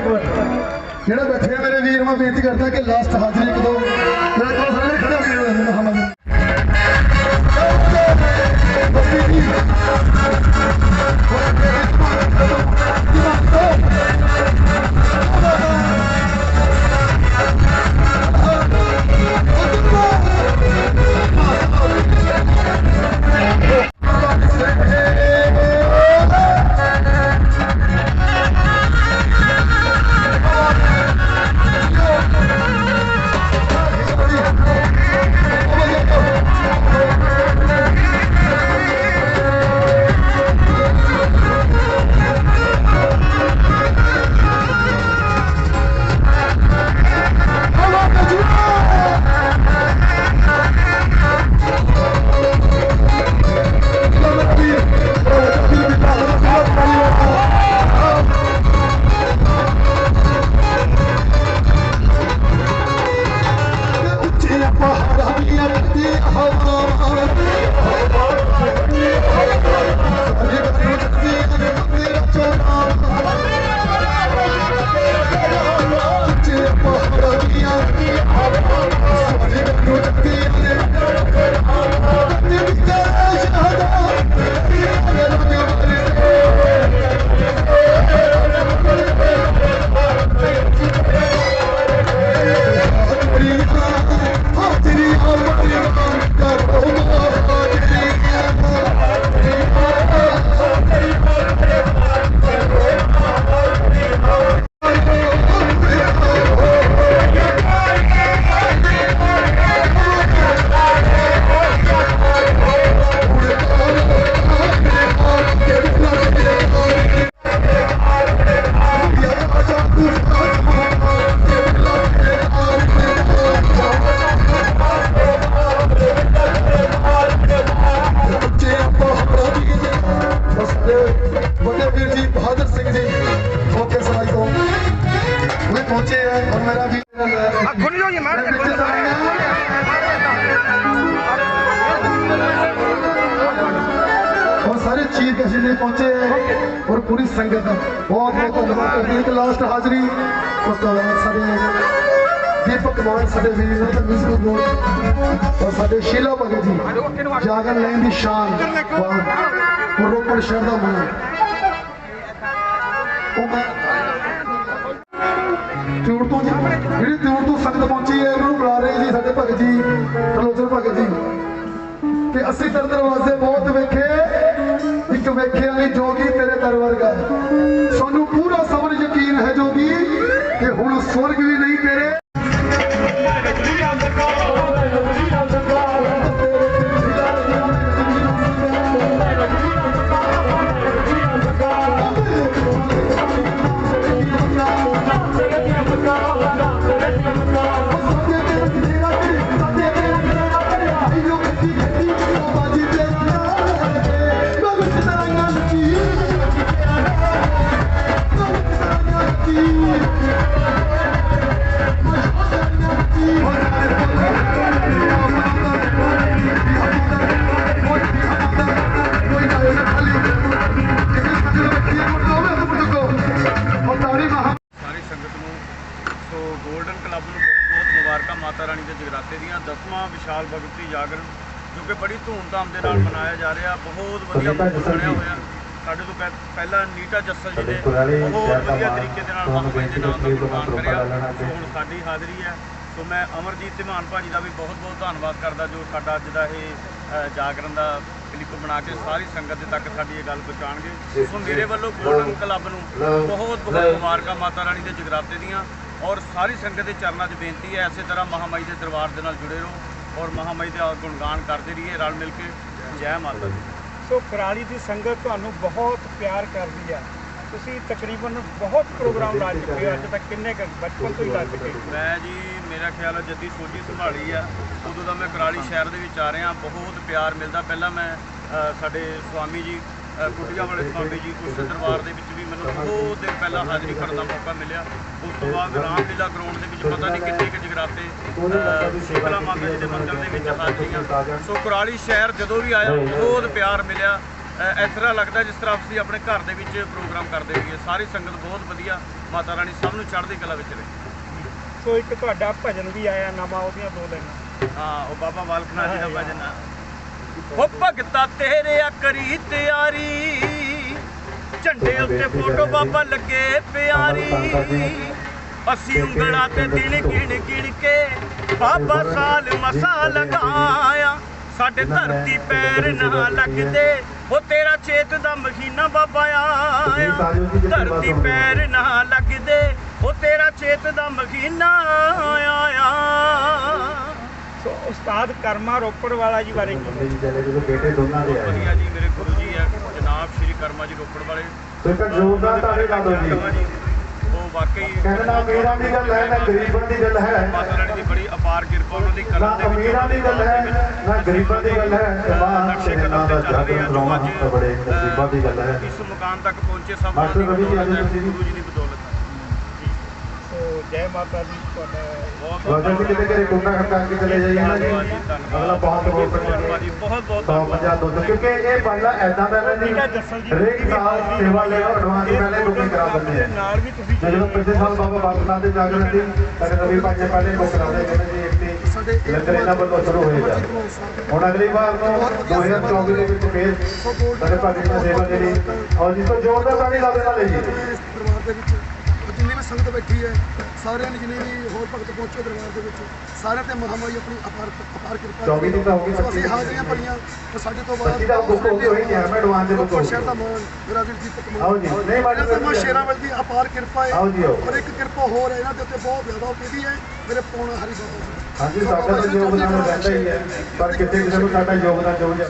ਜਿਹੜਾ ਬੈਠੇ ਆ ਮੇਰੇ ਵੀਰ, ਮੈਂ ਬੇਨਤੀ ਕਰਦਾ ਕਿ ਲਾਸਟ ਹਾਜ਼ਰੀ ਕਦੋਂ ਮੇਰੇ ਕੋਲ ਸਾਰੇ ਖੜੇ ਹੋ ਗਏ ਮੁਹੰਮਦ ਬਸਤੀ ਜੀ ਖੁੱਲ ਜਾਓ ਜੀ ਮੈਂ ਔਰ ਸਾਰੇ ਚੀਫ ਗੈਸਟ ਨੇ ਪਹੁੰਚੇ ਹੈ ਔਰ ਪੂਰੀ ਸੰਗਤ ਦਾ ਬਹੁਤ ਬਹੁਤ ਧੰਨਵਾਦ ਕਰਦੀ ਹਾਂ ਕਿ ਲਾਸਟ ਹਾਜ਼ਰੀ ਉਸ ਤੋਂ ਬਾਅਦ ਸਾਡੇ ਦੀਪਕ ਮਾਨ ਸਾਡੇ ਵੀਰ ਨੇ ਤੇ ਮਿਊਜ਼ਿਕ ਬੋਰਡ ਔਰ ਸਾਡੇ ਸ਼ੀਲਾ ਭਗਤ ਜੀ ਜਾਗਰ ਲੈਣ ਦੂਰ ਤੋਂ ਜਿਹੜੀ ਦੂਰ ਤੋਂ ਸੰਗਤ ਪਹੁੰਚੀ ਹੈ ਉਹਨੂੰ ਬੁਲਾ ਰਹੇ ਜੀ ਸਾਡੇ ਭਗਤ ਜੀ ਤਰਲੋਚਨ ਭਗਤ ਜੀ। ਤੇ ਅਸੀਂ ਦਰ ਦਰਵਾਜ਼ੇ ਬਹੁਤ ਵੇਖੇ, ਇੱਕ ਵੇਖਿਆ ਨਹੀਂ, ਜੋਗੀ ਤੇਰੇ ਦਰ ਵਰਗਾ ਸਾਨੂੰ ਪੂਰਾ ਸਬਰ ਯਕੀਨ ਹੈ ਜੋਗੀ, ਕਿ ਹੁਣ ਸਵਰਗ ਵੀ ਨਹੀਂ ਤੇਰੇ ਦੀਆਂ ਦਸਵਾਂ ਵਿਸ਼ਾਲ ਭਗਤੀ ਜਾਗਰਣ ਜੋ ਕਿ ਬੜੀ ਧੂਮਧਾਮ ਦੇ ਨਾਲ ਮਨਾਇਆ ਜਾ ਰਿਹਾ ਬਹੁਤ ਵਧੀਆ ਬਣਿਆ ਹੋਇਆ। ਸਾਡੇ ਤੋਂ ਪਹਿ- ਪਹਿਲਾਂ ਨੀਟਾ ਜੱਸਲ ਜੀ ਨੇ ਬਹੁਤ ਵਧੀਆ ਤਰੀਕੇ ਦੇ ਨਾਲ ਮਹਾਮਾਈ ਦੇ ਨਾਮ ਦਾ ਗੁਣਗਾਨ ਕਰਿਆ। ਹੁਣ ਸਾਡੀ ਹਾਜ਼ਰੀ ਹੈ। ਸੋ ਮੈਂ ਅਮਰਜੀਤ ਤੇ ਮਾਨ ਭਾਜੀ ਦਾ ਵੀ ਬਹੁਤ ਬਹੁਤ ਧੰਨਵਾਦ ਕਰਦਾ ਜੋ ਸਾਡਾ ਅੱਜ ਦਾ ਇਹ ਅ, ਜਾਗਰਣ ਦਾ ਕਲਿੱਪ ਬਣਾ ਕੇ ਸਾਰੀ ਸੰਗਤ ਦੇ ਤੱਕ ਸਾਡੀ ਇਹ ਗੱਲ ਪਹੁੰਚਾਉਣਗੇ। ਸੋ ਮੇਰੇ ਵੱਲੋਂ ਗੋਲਡਨ ਕਲੱਬ ਨੂੰ ਬਹੁਤ ਬਹੁਤ ਮੁਬਾਰਕਾਂ ਮਾਤਾ ਰਾਣੀ ਦੇ ਜਗਰਾਤੇ ਦੀਆਂ। ਔਰ ਸਾਰੀ ਸੰਗਤ ਦੇ ਚਰਨਾਂ 'ਚ ਬੇਨਤੀ ਹੈ ਐਸੇ ਤਰ੍ਹਾਂ ਮਹਾਮਾਈ ਦੇ ਦਰਬਾਰ ਦੇ ਨਾਲ ਜੁੜੇ ਰਹੋ ਔਰ ਮਹਾਮਾਈ ਦਾ ਗੁਣਗਾਨ ਕਰਦੇ ਰਹੀਏ ਰਲ ਮਿਲ ਕੇ। ਜੈ ਮਾਤਾ ਦੀ। ਸੋ ਕੁਰਾਲੀ ਦੀ ਸੰਗਤ ਤੁਹਾਨੂੰ ਬਹੁਤ ਪਿਆਰ ਕਰਦੀ ਹੈ। ਤੁਸੀਂ ਤਕਰੀਬਨ ਬਹੁਤ ਪ੍ਰੋਗਰਾਮ ਲਾ ਚੁੱਕੇ ਹੋ ਅੱਜ ਤੱਕ ਕਿੰਨੇ ਕੁ ਬਚਪਨ ਤੋਂ ਹੀ ਲਾ ਚੁੱਕੇ ਹੋ? ਮੈਂ ਜੀ ਮੇਰਾ ਖਿਆਲ ਹੈ ਜੱਦੀ ਸੋਝੀ ਸੰਭਾਲੀ ਆ। ਉਦੋਂ ਦਾ ਮੈਂ ਕਰਾਲੀ ਸ਼ਹਿਰ ਦੇ ਵਿੱਚ ਆ ਰਿਹਾ ਬਹੁਤ ਪਿਆਰ ਮਿਲਦਾ। ਪਹਿਲਾਂ ਮੈਂ ਸਾਡੇ ਸਵਾਮੀ ਜੀ ਕੁਟੀਆਂ ਵਾਲੇ ਸਵਾਮੀ ਜੀ ਉਸ ਦਰਬਾਰ ਦੇ ਵਿੱਚ ਵੀ ਮੈਨੂੰ ਬਹੁਤ ਦਿਨ ਪਹਿਲਾਂ ਹਾਜ਼ਰੀ ਭਰਨ ਦਾ ਮੌਕਾ ਮਿਲਿਆ। ਉਸ ਤੋਂ ਬਾਅਦ ਰਾਮਲੀਲਾ ਗਰਾਊਂਡ ਦੇ ਵਿੱਚ ਪਤਾ ਨਹੀਂ ਕਿੰਨੇ ਕੁ ਜਗਰਾਤੇ ਸ਼ੀਤਲਾ ਮਾਤਾ ਜੀ ਦੇ ਮੰਦਿਰ ਦੇ ਵਿੱਚ ਹਾਜ਼ਰੀਆਂ। ਸੋ ਕੁਰਾਲੀ ਸ਼ਹਿਰ ਜਦੋਂ ਵੀ ਆਇਆ ਬਹੁਤ ਪਿਆਰ ਮਿਲਿਆ। ਇਸ ਤਰ੍ਹਾਂ ਲੱਗਦਾ ਜਿਸ ਤਰ੍ਹਾਂ ਅਸੀਂ ਆਪਣੇ ਘਰ ਦੇ ਵਿੱਚ ਪ੍ਰੋਗਰਾਮ ਕਰਦੇ ਹੋਈਏ। ਸਾਰੀ ਸੰਗਤ ਬਹੁਤ ਵਧੀਆ ਮਾਤਾ ਰਾਣੀ ਸਭ ਨੂੰ ਚੜ੍ਹਦੀ ਕਲਾ ਵਿੱਚ ਰਹੇ। ਸੋ ਇੱਕ ਤੁਹਾਡਾ ਭਜਨ ਵੀ ਆਇਆ ਨਵਾਂ ਉਹਦੀਆਂ ਦੋ ਲਾਈਨਾਂ ਹਾਂ ਉਹ ਬਾਬਾ ਬਾਲਕ ਨਾਥ ਜੀ ਦਾ ਭਜਨ ਆ। ਉਹ ਭਗਤਾ ਤੇਰੇ ਕਰੀ ਤਿਆਰੀ। ਝੰਡੇ ਉੱਤੇ ਫੋਟੋ ਬਾਬਾ ਲੱਗੇ ਪਿਆਰੀ। ਅਸੀਂ ਉਂਗਲਾਂ ਤੇ ਦਿਨ ਗਿਣ ਗਿਣ ਕੇ ਬਾਬਾ ਸਾਲ ਮਸਾ ਲਗਾਇਆ। ਸਾਡੇ ਧਰਤੀ ਪੈਰ ਨਾ ਲੱਗਦੇ। ਉਹ ਤੇਰਾ ਚੇਤ ਦਾ ਮਹੀਨਾ ਬਾਬਾ ਆਇਆ। ਧਰਤੀ ਪੈਰ ਨਾ ਲੱਗਦੇ। ਉਹ ਤੇਰਾ ਚੇਤ ਦਾ ਮਹੀਨਾ ਆਇਆ। ਸੋ ਉਸਤਾਦ ਕਰਮਾ ਰੋਪੜ ਵਾਲਾ ਜੀ ਬਾਰੇ ਕੀ ਬੰਦੇ ਜੀ ਜਿਹੜੇ ਜਦੋਂ ਬੇਟੇ ਦੋਨਾਂ ਦੇ ਆਏ। ਵਧੀਆ ਜੀ ਮੇਰੇ ਗੁਰੂ ਜੀ ਹੈ ਜਨਾਬ ਸ਼੍ਰੀ ਕਰਮਾ ਜੀ ਰੋਪੜ ਵਾਲੇ। ਸੋ ਇੱਕ ਜ਼ੋਰਦਾਰ ਤਾੜੀ ਲਾ ਦਿਓ ਜੀ। ਉਹ ਵਾਕਈ ਕਹਿਣਾ ਅਮੀਰਾਂ ਦੀ ਗੱਲ ਹੈ ਨਾ ਗਰੀਬਾਂ ਦੀ ਗੱਲ ਹੈ। ਮਾਤਾ ਰਾਣੀ ਦੀ ਬੜੀ ਅਪਾਰ ਕਿਰਪਾ ਉਹਨਾਂ ਦੀ ਨਾ ਕਰਮ ਦੇ ਵਿੱਚ ਅਮੀਰਾਂ ਦੀ ਗੱਲ ਹੈ ਨਾ ਗਰੀਬਾਂ ਦੀ ਗੱਲ ਹੈ ਤੇ ਨਾ ਨਕਸ਼ੇ ਕਦਮ ਤੇ ਚੱਲ ਰਹੇ ਆ ਜੋ ਅੱਜ ਤਾਂ ਬੜੇ ਨਸੀਬਾਂ ਦੀ ਗੱਲ ਹੈ। ਇਸ ਮੁਕਾਮ ਤੱਕ ਪਹੁੰਚੇ ਸਭ ਮਾਸਟਰ ਗੁਰੂ ਜੀ ਦੀ ਜੈ ਮਾਤਾ ਦੀ ਤੁਹਾਡਾ ਬਹੁਤ ਕਿਤੇ ਘਰੇ ਟੁੰਡਾ ਖੜਕਾ ਕੇ ਚਲੇ ਜਾਈਏ। ਨਾ ਜੀ ਧੰਨਵਾਦ ਧੰਨਵਾਦ। ਅਗਲਾ ਬਹੁਤ ਬਹੁਤ ਧੰਨਵਾਦ। ਜੀ ਬਹੁਤ ਬਹੁਤ ਪੰਜਾਹ ਦੁੱਧ। ਕਿਉਂਕਿ ਇਹ ਬਾਲਾ ਐਦਾਂ ਦਾ ਨਾ ਜੀ ਹਰੇਕ ਸਾਲ ਸੇਵਾ ਲਈ ਐਡਵਾਂਸ ਪਹਿਲੇ ਬੁਕਿੰਗ ਕਰਾ ਦਿੰਦੇ ਦੇ ਆ ਨਾਲ ਵੀ ਤੁਸੀਂ ਜਦੋਂ ਪਿਛਲੇ ਸਾਲ ਬਾਬਾ ਬਾਲਕਨਾਥ ਦੇ ਜਾਗਰਣ ਸੀ ਸਾਡੇ ਰਵੀ ਭਾਈ ਨੇ ਪਹਿਲੇ ਬੁੱਕ ਕਰਾ ਦੇ ਕਹਿੰਦੇ ਜੀ ਇੱਕ ਤੇ ਲੰਗਰ ਇਹਨਾਂ ਵੱਲੋਂ ਸ਼ੁਰੂ ਹੋਏਗਾ ਹੁਣ ਅਗਲੀ ਵਾਰ ਨੂੰ 2024 ਦੇ ਵਿੱਚ ਫੇਰ ਸਾਡੇ ਭਾਜੀ ਦੀ ਸੇਵਾ ਜਿਹੜੀ ਔਰ ਜਿਸ ਤੋਂ ਜ਼ੋਰਦਾਰ ਤਾੜੀ ਲਾ ਦੇਣਾ ਲਈ ਜੀ। ਵੀ ਸੰਗਤ ਬੈਠੀ ਹੈ ਸਾਰਿਆਂ ਨੇ ਜਿੰਨੇ ਵੀ ਹੋਰ ਭਗਤ ਪਹੁੰਚੇ ਦਰਬਾਰ ਦੇ ਵਿੱਚ ਸਾਰਿਆਂ ਤੇ ਮਹਾਮਾਈ ਆਪਣੀ ਅਪਾਰ ਅਪਾਰ ਕਿਰਪਾ ਚੌਵੀ ਦੀ ਤਾਂ ਹੋ ਗਈ, ਸੋ ਅਸੀਂ ਪੱਚੀ ਦੀ। ਹਾਜ਼ਰੀਆਂ ਭਰੀਆਂ ਤੇ ਸਾਡੇ ਤੋਂ ਬਾਅਦ ਪੱਚੀ ਦਾ ਬੁੱਕ ਹੋ ਗਈ, ਹੋਈ ਮੈਂ ਐਡਵਾਂਸ ਦੇ ਬੁੱਕ। ਸ਼ਹਿਰ ਦਾ ਮਾਨ ਮੇਰਾ ਵੀਰ ਦੀਪਕ ਮਾਨ ਆਓ ਜੀ, ਨਹੀਂ ਮਾੜੀ ਇਹਨਾਂ ਗੱਲ ਦਾ ਸ਼ੇਰਾਵਲ ਦੀ ਅਪਾਰ ਕਿਰਪਾ ਹੈ ਜੀ। ਔਰ ਇੱਕ ਕਿਰਪਾ ਹੋਰ ਹੈ ਇਹਨਾਂ ਦੇ ਉੱਤੇ ਬਹੁਤ ਜ਼ਿਆਦਾ ਕਿਹਦੀ ਹੈ ਮੇਰੇ ਪੌਣਾ ਹਰੀ ਬਾਬਾ ਜੀ ਹਾਂਜੀ ਸਾਡਾ ਤਾਂ ਯੋਗਦਾਨ ਰਹਿੰਦਾ ਹੀ ਹੈ ਪਰ ਕਿਤੇ ਕਿਸੇ ਨੂੰ ਸਾਡਾ ਯੋਗਦਾਨ ਜ਼ਰੂਰ